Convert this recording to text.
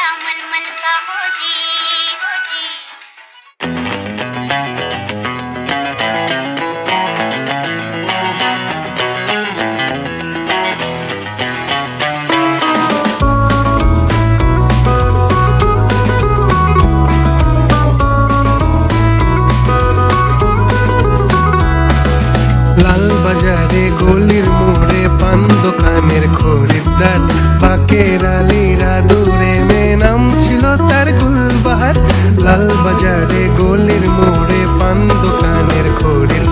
मेरा मन मन পান দোকানের খরিদ্দার পাকের আলিরা দূর লাল বাজারে গোলের মোড়ে পান দোকানের খোরের